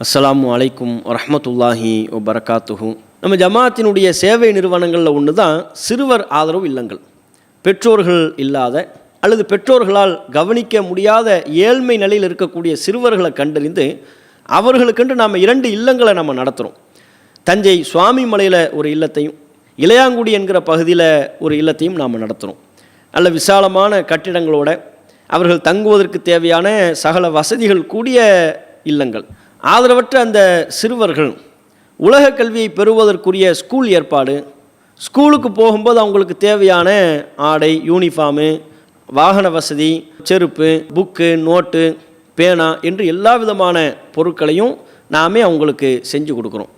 அஸ்ஸலாமு அலைக்கும் வரமத்துல்லாஹி வபரகாத்துஹு. நம்ம ஜமாத்தினுடைய சேவை நிறுவனங்களில் ஒன்று தான் சிறுவர் ஆதரவு இல்லங்கள். பெற்றோர்கள் இல்லாத அல்லது பெற்றோர்களால் கவனிக்க முடியாத ஏழ்மை நிலையில் இருக்கக்கூடிய சிறுவர்களை கண்டறிந்து அவர்களுக்கென்று நாம் இரண்டு இல்லங்களை நம்ம நடத்துகிறோம் தஞ்சை சுவாமி மலையில் ஒரு இல்லத்தையும் இளையாங்குடி என்கிற பகுதியில் ஒரு இல்லத்தையும் நாம் நடத்துகிறோம் நல்ல விசாலமான கட்டிடங்களோட அவர்கள் தங்குவதற்கு தேவையான சகல வசதிகள் கூடிய இல்லங்கள். ஆதரவற்ற அந்த சிறுவர்கள் உலக கல்வியை பெறுவதற்குரிய ஸ்கூல் ஏற்பாடு ஸ்கூலுக்கு போகும்போது அவங்களுக்கு தேவையான ஆடை யூனிஃபார்மு வாகன வசதி செருப்பு புக்கு நோட்டு பேனா என்று எல்லா விதமான பொருட்களையும் நாமே அவங்களுக்கு செஞ்சு கொடுக்குறோம்.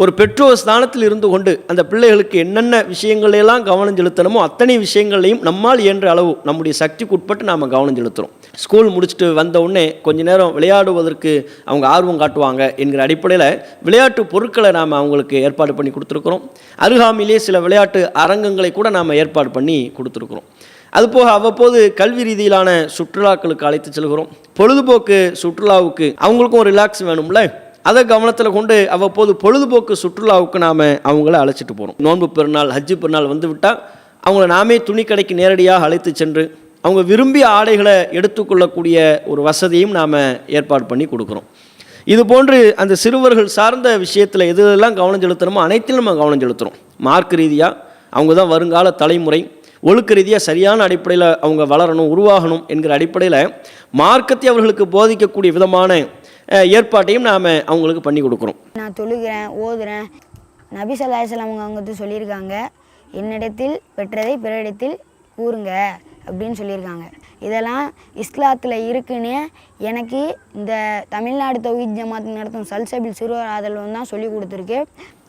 ஒரு பெற்றோர் ஸ்தானத்தில் இருந்து கொண்டு அந்த பிள்ளைகளுக்கு என்னென்ன விஷயங்களெல்லாம் கவனம் செலுத்தணுமோ அத்தனை விஷயங்களையும் நம்மால் இயன்ற அளவு நம்முடைய சக்திக்கு உட்பட்டு நாம் கவனம் செலுத்துகிறோம் ஸ்கூல் முடிச்சுட்டு வந்த உடனே கொஞ்ச நேரம் விளையாடுவதற்கு அவங்க ஆர்வம் காட்டுவாங்க என்கிற அடிப்படையில் விளையாட்டு பொருட்களை நாம் அவங்களுக்கு ஏற்பாடு பண்ணி கொடுத்துருக்குறோம். அருகாமையிலே சில விளையாட்டு அரங்கங்களை கூட நாம் ஏற்பாடு பண்ணி கொடுத்துருக்குறோம். அதுபோக அவ்வப்போது கல்வி ரீதியிலான சுற்றுலாக்களுக்கு அழைத்து செல்கிறோம். பொழுதுபோக்கு சுற்றுலாவுக்கு அவங்களுக்கும் ஒரு ரிலாக்ஸ் வேணும்ல? அதை கவனத்தில் கொண்டு அவ்வப்போது பொழுதுபோக்கு சுற்றுலாவுக்கு நாம் அவங்கள அழைச்சிட்டு போகிறோம் நோன்பு பெருநாள் ஹஜ்ஜு பெருநாள் வந்து விட்டால் அவங்கள நாமே துணி கடைக்கு நேரடியாக அழைத்து சென்று அவங்க விரும்பிய ஆடைகளை எடுத்துக்கொள்ளக்கூடிய ஒரு வசதியும் நாம் ஏற்பாடு பண்ணி கொடுக்குறோம். இது போன்று அந்த சிறுவர்கள் சார்ந்த விஷயத்தில் எது எதெல்லாம் கவனம் செலுத்தணுமோ அனைத்திலும் நம்ம கவனம் செலுத்துகிறோம் மார்க் ரீதியாக அவங்க தான் வருங்கால தலைமுறை ஒழுக்க ரீதியாக சரியான அடிப்படையில் அவங்க வளரணும் உருவாகணும் என்கிற அடிப்படையில் மார்க்கத்தை அவர்களுக்கு போதிக்கக்கூடிய விதமான ஏற்பாட்டையும் நாம் அவங்களுக்கு பண்ணி கொடுக்குறோம். நான் தொழுகிறேன் ஓதுறேன். நபி சல்லாஹம் அவங்க வந்து சொல்லியிருக்காங்க என்னிடத்தில் பெற்றதை பிறரிடத்தில் கூறுங்க அப்படின்னு சொல்லியிருக்காங்க. இதெல்லாம் இஸ்லாத்தில் இருக்குன்னு எனக்கு இந்த தமிழ்நாடு தௌஹீத் ஜமாத் நடத்தும் சல்சபில் சிறுவர் ஆதரவு தான் சொல்லி கொடுத்துருக்கு.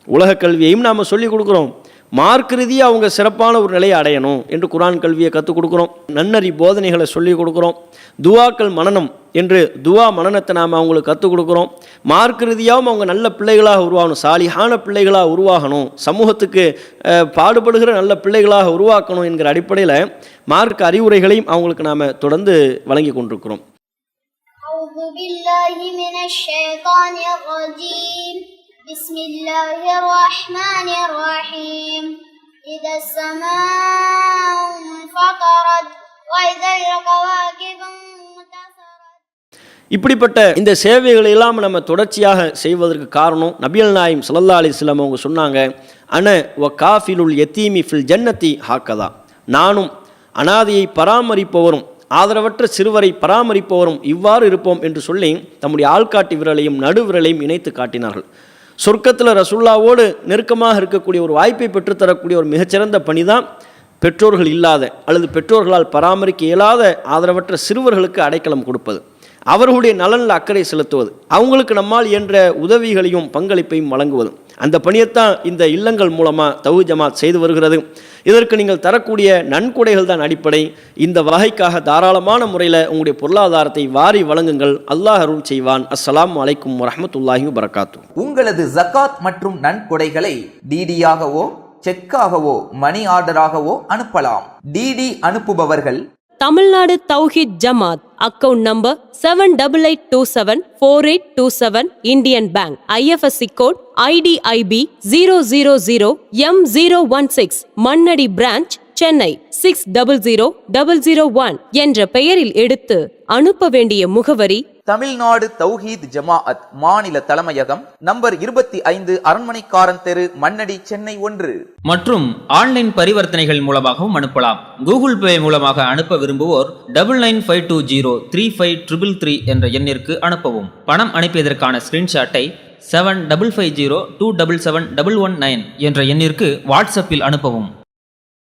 உலக கல்வியையும் நாம் சொல்லிக் கொடுக்குறோம். மார்க் ரீதியாக அவங்க சிறப்பான ஒரு நிலையை அடையணும் என்று குரான் கல்வியை கற்றுக் கொடுக்குறோம். நன்னறி போதனைகளை சொல்லிக் கொடுக்குறோம். துவாக்கள் மனனம் என்று துவா மனனத்தை நாம் அவங்களுக்கு கற்றுக் கொடுக்குறோம் மார்க் ரீதியாகவும் அவங்க நல்ல பிள்ளைகளாக உருவாகணும் சாலிகான பிள்ளைகளாக உருவாகணும் சமூகத்துக்கு அஹ், பாடுபடுகிற நல்ல பிள்ளைகளாக உருவாக்கணும் என்கிற அடிப்படையில் மார்க் அறிவுரைகளையும் அவங்களுக்கு நாம் தொடர்ந்து வழங்கி கொண்டிருக்கிறோம் أعوذ بالله من الشيطان الرجيم بسم الله الرحمن الرحيم إذا السماء انفطرت وإذا الكواكب انتثرت இப்படிப்பட்ட இந்த சேவைகளை எல்லாம் நம்ம தொடர்ச்சியாக செய்வதற்கு காரணம் நபியல் நாயம் ஸல்லல்லாஹு அலிஸ்லாம் அவங்க சொன்னாங்க அன ஒ காஃபிலுல் எத்தீமி ஃபில் ஜன்னத்தி ஹாக்கதா. நானும் அனாதையை பராமரிப்பவரும் ஆதரவற்ற சிறுவரை பராமரிப்பவரும் இவ்வாறு இருப்போம் என்று சொல்லி தம்முடைய ஆள்காட்டி விரலையும் நடுவிரலையும் இணைத்து காட்டினார்கள். சொர்க்கத்தில் ரசுல்லாவோடு நெருக்கமாக இருக்கக்கூடிய ஒரு வாய்ப்பை பெற்றுத்தரக்கூடிய ஒரு மிகச்சிறந்த பணி தான் பெற்றோர்கள் இல்லாத அல்லது பெற்றோர்களால் பராமரிக்க இயலாத ஆதரவற்ற சிறுவர்களுக்கு அடைக்கலம் கொடுப்பது. அவர்களுடைய நலனில் அக்கறை செலுத்துவது அவங்களுக்கு நம்மால் இயன்ற உதவிகளையும் பங்களிப்பையும் வழங்குவது. அந்த பணியைத்தான் இந்த இல்லங்கள் மூலமாக தவு ஜமாத் செய்து வருகிறது. இதற்கு நீங்கள் தரக்கூடிய நன்கொடைகள் தான் அடிப்படை. இந்த வகைக்காக தாராளமான முறையில் உங்களுடைய பொருளாதாரத்தை வாரி வழங்குங்கள். அல்லாஹ் அருள் செய்வான். அஸ்லாம் அலைக்கும் வரமத்துல்லாஹி வரகாத்து உங்களது ஜகாத் மற்றும் நன்கொடைகளை டிடியாகவோ செக்காகவோ மணி ஆர்டராகவோ அனுப்பலாம். DD அனுப்புபவர்கள் Tamil Nadu Tawheed Jamath account number seven double eight two seven four eight two seven Indian bank. IFSC code IDIB zero zero zero M zero one six Mannadi branch Chennai six double zero double zero one என்ற பெயரில் எடுத்து அனுப்ப வேண்டிய முகவரி தமிழ்நாடு தௌஹீத் ஜமாஅத் மாநில தலைமையகம் number இருபத்தி ஐந்து அரண்மனைக்காரன் தெரு மண்ணடி சென்னை ஒன்று. மற்றும் ஆன்லைன் பரிவர்த்தனைகள் மூலமாகவும் அனுப்பலாம். கூகுள் பே மூலமாக அனுப்ப விரும்புவோர் double nine five two zero three five triple three என்ற எண்ணிற்கு அனுப்பவும். பணம் அனுப்பியதற்கான ஸ்கிரீன்ஷாட்டை seven double five zero two double seven double one nine என்ற எண்ணிற்கு வாட்ஸ்அப்பில் அனுப்பவும்.